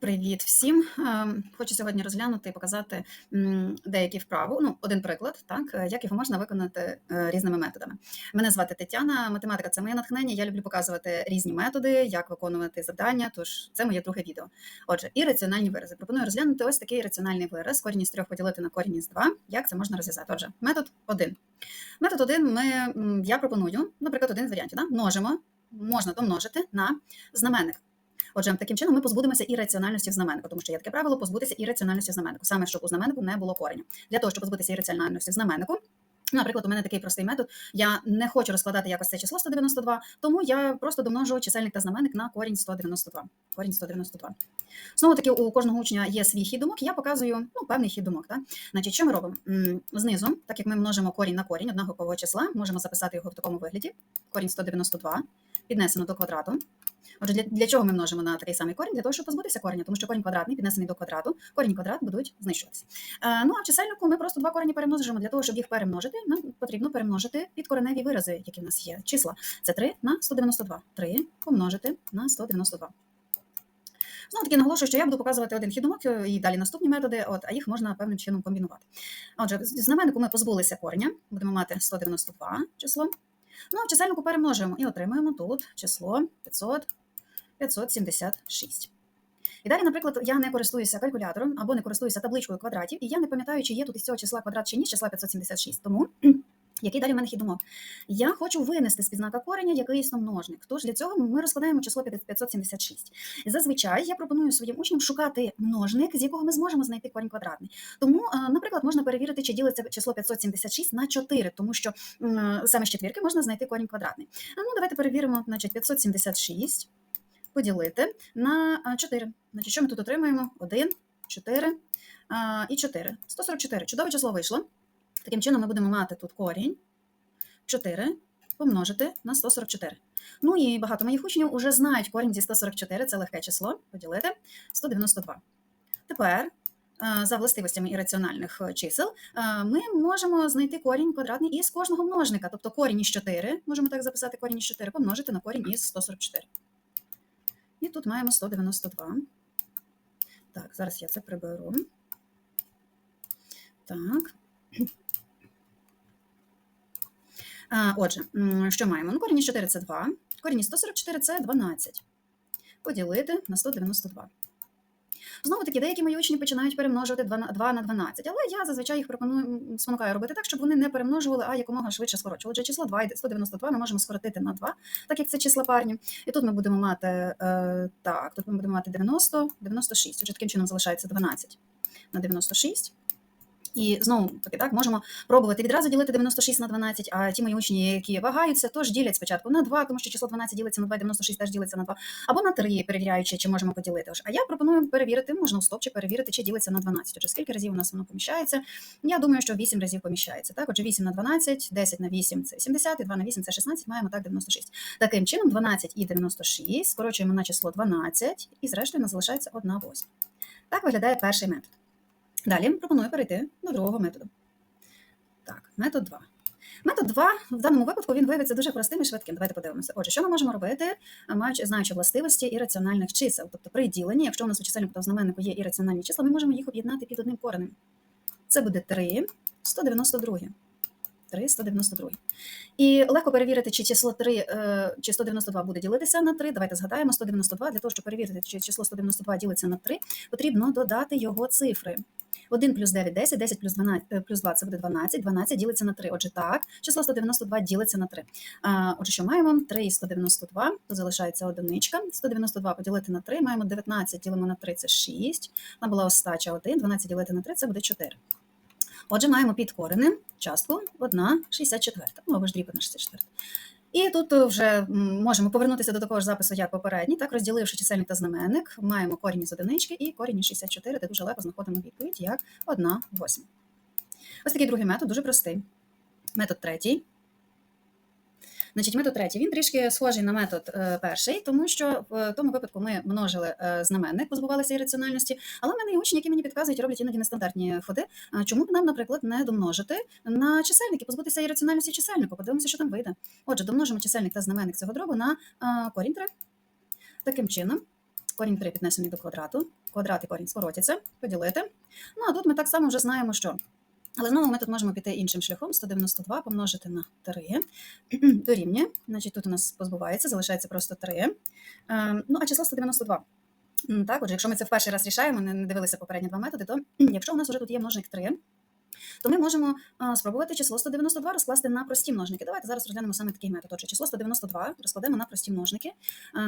Привіт всім! Ем, Хочу сьогодні розглянути і показати деякі вправи. Ну, один приклад, так е, як його можна виконати е, різними методами. Мене звати Тетяна. Математика це моє натхнення. Я люблю показувати різні методи, як виконувати завдання. Тож це моє друге відео. Отже, і раціональні вирази. Пропоную розглянути ось такий раціональний вираз. Корінь із трьох поділити на корінь із два. Як це можна розв'язати? Отже, метод один. Метод один. Ми я пропоную, наприклад, один з варіантів. Да? Множимо, можна домножити на знаменник. Отже, таким чином ми позбудемося ірраціональності в знаменнику, тому що є таке правило позбутися ірраціональності в знаменнику, саме щоб у знаменнику не було кореню. Для того, щоб позбутися ірраціональності в знаменнику. Наприклад, у мене такий простий метод. Я не хочу розкладати якось це число 192, тому я просто домножу чисельник та знаменник на корінь 192. Корінь 192. Знову таки, у кожного учня є свій хід думок, я показую ну, певний хід думок. Так? Значить, що ми робимо? Знизу, так як ми множимо корінь на корінь однакового числа, можемо записати його в такому вигляді: корінь 192, піднесено до квадрату. Отже, для, для чого ми множимо на такий самий корінь? Для того, щоб позбутися кореня, тому що корінь квадратний піднесений до квадрату, корінь квадрат будуть знищуватися. Е, ну а в чисельнику ми просто два корені перемножимо. Для того, щоб їх перемножити, нам потрібно перемножити підкореневі вирази, які в нас є. Числа. Це 3 на 192. 3 помножити на 192. Знову таки наголошую, що я буду показувати один хід думок е, і далі наступні методи, от, а їх можна певним чином комбінувати. Отже, з знаменнику ми позбулися кореня, будемо мати 192 число. Ну, в чисельнику перемножуємо і отримуємо тут число 500, 576. І далі, наприклад, я не користуюся калькулятором або не користуюся табличкою квадратів, і я не пам'ятаю, чи є тут із цього числа квадрат чи ні, з числа 576. Тому який далі в мене хід думок? Я хочу винести з підзнака кореня якийсь множник. Тож для цього ми розкладаємо число 576. Зазвичай я пропоную своїм учням шукати множник, з якого ми зможемо знайти корінь квадратний. Тому, е, наприклад, можна перевірити, чи ділиться число 576 на 4, тому що саме з четвірки можна знайти корінь квадратний. Ну, давайте перевіримо, значить, 576 поділити на 4. Значить, що ми тут отримаємо? 1, 4 і 4. 144. Чудове число вийшло. Таким чином, ми будемо мати тут корінь 4 помножити на 144. Ну і багато моїх учнів вже знають корінь зі 144, це легке число, поділити 192. Тепер, за властивостями ірраціональних е, чисел, ми можемо знайти корінь квадратний із кожного множника. Тобто корінь із 4, можемо так записати корінь із 4, помножити на корінь із 144. І тут маємо 192. Так, зараз я це приберу. Так. Отже, що маємо? Ну, корінь із 4 це 2. Корінь із 144 це 12. Поділити на 192. Знову таки, деякі мої учні починають перемножувати 2 на 12, але я зазвичай їх пропоную спонукаю робити так, щоб вони не перемножували, а якомога швидше скорочували. Отже, число 2 і 192 ми можемо скоротити на 2, так як це числа парні. І тут ми будемо мати е, так, тут ми будемо мати 90, 96. Отже, таким чином залишається 12 на 96. І знову таки так можемо пробувати відразу ділити 96 на 12, а ті мої учні, які вагаються, тож ділять спочатку на 2, тому що число 12 ділиться на 2, 96 теж ділиться на 2, або на 3, перевіряючи, чи можемо поділити. А я пропоную перевірити, можна у стопчик перевірити, чи ділиться на 12. Отже, скільки разів у нас воно поміщається? Я думаю, що 8 разів поміщається. Так, отже, 8 на 12, 10 на 8 це 70, і 2 на 8 це 16, маємо так 96. Таким чином, 12 і 96 скорочуємо на число 12, і зрештою нас залишається 1 восьма. Так виглядає перший метод. Далі пропоную перейти до другого методу. Так, метод 2. Метод 2 в даному випадку він виявиться дуже простим і швидким. Давайте подивимося. Отже, що ми можемо робити, маючи знаючи властивості ірраціональних чисел. Тобто при діленні, якщо у нас у чисельнику та знаменнику є ірраціональні числа, ми можемо їх об'єднати під одним коренем. Це буде 3, 192. 3, 192. І легко перевірити, чи число 3, е, чи 192 буде ділитися на 3. Давайте згадаємо 192. Для того, щоб перевірити, чи число 192 ділиться на 3, потрібно додати його цифри. 1 плюс 9 – 10, 10 плюс 12, е, плюс 2 – це буде 12, 12 ділиться на 3. Отже, так, число 192 ділиться на 3. А, Отже, що маємо? 3 і 192, тут залишається одиничка. 192 поділити на 3, маємо 19, ділимо на 3 – це 6. Вона була остача 1, 12 ділити на 3 – це буде 4. Отже, маємо під коренем частку 1 64, ну або ж дріб 1 64. І тут вже можемо повернутися до такого ж запису, як попередній, так, розділивши чисельник та знаменник, маємо корінь із одинички і корінь із 64, де дуже легко знаходимо відповідь як 1 восьма. Ось такий другий метод, дуже простий. Метод третій. Значить, метод третій. Він трішки схожий на метод е, перший, тому що в тому випадку ми множили е, знаменник, позбувалися ірраціональності, але в мене є учні, які мені підказують, роблять іноді нестандартні ходи. Чому б нам, наприклад, не домножити на чисельник і позбутися ірраціональності чисельнику? Подивимося, що там вийде. Отже, домножимо чисельник та знаменник цього дробу на е, корінь 3. Таким чином, корінь 3 піднесений до квадрату, квадрат і корінь скоротяться, поділити. Ну, а тут ми так само вже знаємо, що. Але знову ми тут можемо піти іншим шляхом. 192 помножити на 3 дорівнює. Значить, тут у нас позбувається, залишається просто 3. Ем, Ну, а число 192. Так, отже, якщо ми це в перший раз рішаємо, не дивилися попередні два методи, то якщо у нас вже тут є множник 3, то ми можемо спробувати число 192 розкласти на прості множники. Давайте зараз розглянемо саме такий метод. Отже, число 192 розкладемо на прості множники.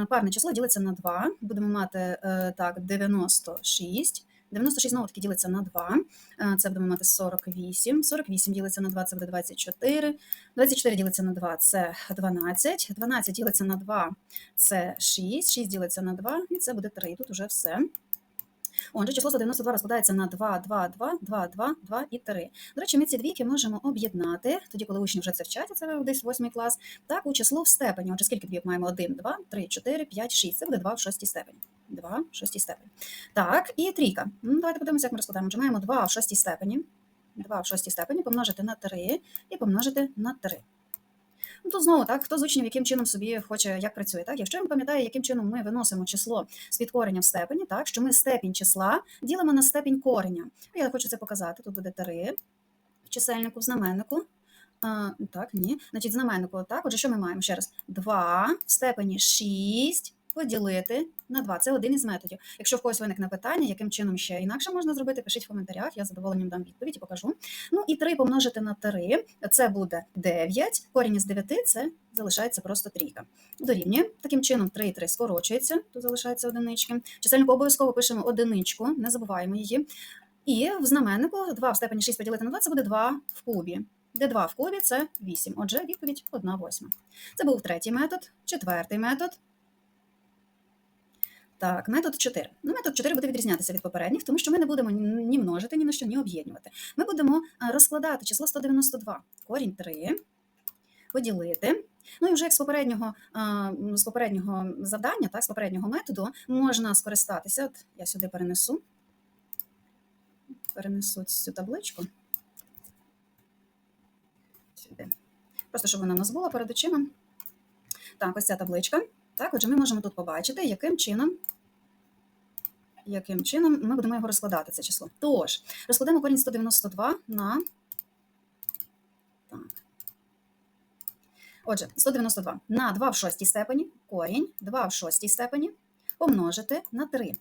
Парне число ділиться на 2. Будемо мати е, так 96. 96 знову таки ділиться на 2. Е, Це будемо мати 48. 48 ділиться на 2, це буде 24. 24 ділиться на 2, це 12. 12 ділиться на 2, це 6. 6 ділиться на 2, і це буде 3. Тут уже все. Отже, число 192 розкладається на 2, 2, 2, 2, 2, 2 і 3. До речі, ми ці двійки можемо об'єднати, тоді, коли учні вже це вчать, це десь 8 клас, так, у число в степені. Отже, скільки двійок маємо? 1, 2, 3, 4, 5, 6. Це буде 2 в шостій степені. 2 в шостій степені. Так, і трійка. Ну, давайте подивимося, як ми розкладаємо. Отже, маємо 2 в шостій степені. 2 в шостій степені помножити на 3 і помножити на 3. Ну, тут знову так, хто з учнів яким чином собі хоче, як працює. Так? Якщо він пам'ятає, яким чином ми виносимо число з підкорення в степені, так, що ми степінь числа ділимо на степінь кореня. Ну, Я хочу це показати. Тут буде 3 в чисельнику, в знаменнику. А, так, ні. Значить, знаменнику, так, отже, що ми маємо ще раз? 2 в степені 6 поділити на 2. Це один із методів. Якщо в когось виникне питання, яким чином ще інакше можна зробити, пишіть в коментарях, я задоволенням дам відповідь і покажу. Ну і 3 помножити на 3, це буде 9. Корінь із 9 це залишається просто трійка. Дорівнює. Таким чином 3 і 3 скорочується, тут залишається одинички. Чисельнику обов'язково пишемо одиничку, не забуваємо її. І в знаменнику 2 в степені 6 поділити на 2 це буде 2 в кубі. Де 2 в кубі це 8. Отже, відповідь 1 восьма. Це був третій метод, четвертий метод. Так, метод 4. Ну, метод 4 буде відрізнятися від попередніх, тому що ми не будемо ні множити, ні на що, ні об'єднувати. Ми будемо розкладати число 192, корінь 3, поділити. Ну і вже з попереднього, з попереднього завдання, так, з попереднього методу, можна скористатися. От я сюди перенесу. Перенесу цю табличку. Сюди. Просто щоб вона у нас була перед очима. Так, ось ця табличка. Так, отже, ми можемо тут побачити, яким чином, яким чином ми будемо його розкладати, це число. Тож, розкладемо корінь 192 на. Так. Отже, 192 на 2 в шостій степені, корінь 2 в шостій степені помножити на 3.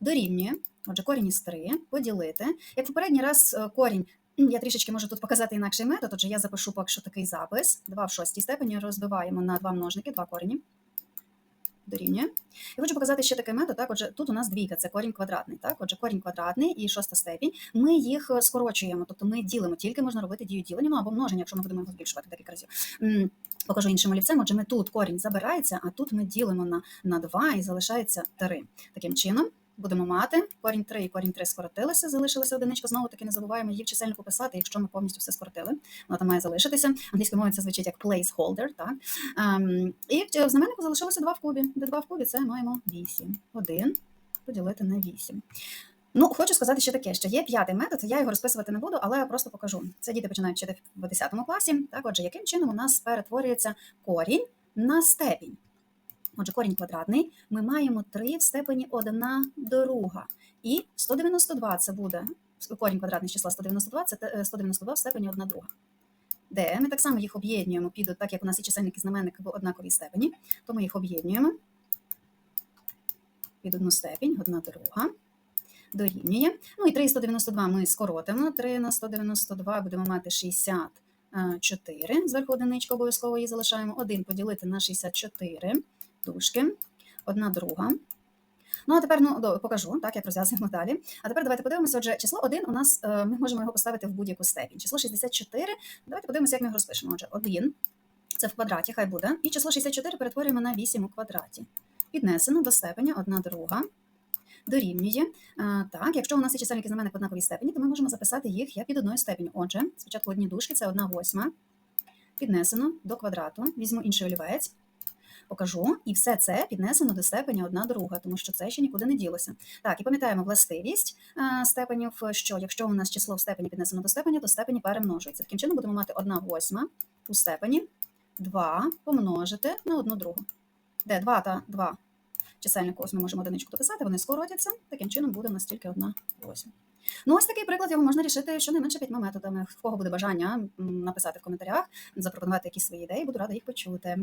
Дорівнює, отже, корінь із 3 поділити. Як попередній раз е, корінь, я трішечки можу тут показати інакший метод, отже, я запишу поки що такий запис. 2 в шостій степені розбиваємо на 2 множники, 2 корені дорівнює. Я хочу показати ще такий метод. Так, отже, тут у нас двійка, це корінь квадратний. Так, отже, корінь квадратний і шоста степінь. Ми їх е, скорочуємо, тобто ми ділимо, тільки можна робити дію ділення, ну або множення, якщо ми будемо його збільшувати декілька разів. Покажу іншим олівцем. Отже, ми тут корінь забирається, а тут ми ділимо на, на 2 і залишається 3. Таким чином. Будемо мати корінь 3 і корінь 3 скоротилися, залишилася одиничка. Знову таки не забуваємо її в чисельнику писати, якщо ми повністю все скоротили. Вона там має залишитися. Англійською мовою це звучить як placeholder. Так? Ем, і в знаменнику залишилося 2 в кубі. Де 2 в кубі це маємо 8. 1 поділити на 8. Ну, хочу сказати ще таке, що є п'ятий метод, я його розписувати не буду, але я просто покажу. Це діти починають вчити в 10 класі. Так, отже, яким чином у нас перетворюється корінь на степінь. Отже, корінь квадратний, ми маємо 3 в степені 1 друга. І 192 це буде корінь квадратний з числа 192, це е, 192 в степені 1 друга. Де ми так само їх об'єднуємо, підуть, так як у нас і чисельник і знаменник в однаковій степені, то ми їх об'єднуємо під одну степінь, одна друга. Дорівнює. Ну і 3 192 ми скоротимо. 3 на 192 будемо мати 64. Зверху одиничку обов'язково її залишаємо. 1 поділити на 64 дужки. Одна друга. Ну, а тепер ну, покажу, так, як розв'язуємо далі. А тепер давайте подивимося. Отже, число 1 у нас, е, ми можемо його поставити в будь-яку степінь. Число 64, давайте подивимося, як ми його розпишемо. Отже, 1, це в квадраті, хай буде. І число 64 перетворюємо на 8 у квадраті. Піднесено до степеня 1 друга. Дорівнює. Так, якщо у нас є чисельник і знаменник в однаковій степені, то ми можемо записати їх як під одною степеню. Отже, спочатку одні дужки, це 1 восьма. Піднесено до квадрату. Візьму інший олівець покажу, і все це піднесено до степеня одна друга, тому що це ще нікуди не ділося. Так, і пам'ятаємо властивість е, степенів, що якщо у нас число в степені піднесено до степеня, то степені перемножуються. Таким чином будемо мати 1 восьма у степені 2 помножити на одну другу. Де 2 та 2? чисельнику ось ми можемо одиничку дописати, вони скоротяться. Таким чином буде у нас тільки одна восьма. Ну, ось такий приклад його можна рішити щонайменше п'ятьма методами. В кого буде бажання написати в коментарях, запропонувати якісь свої ідеї, буду рада їх почути.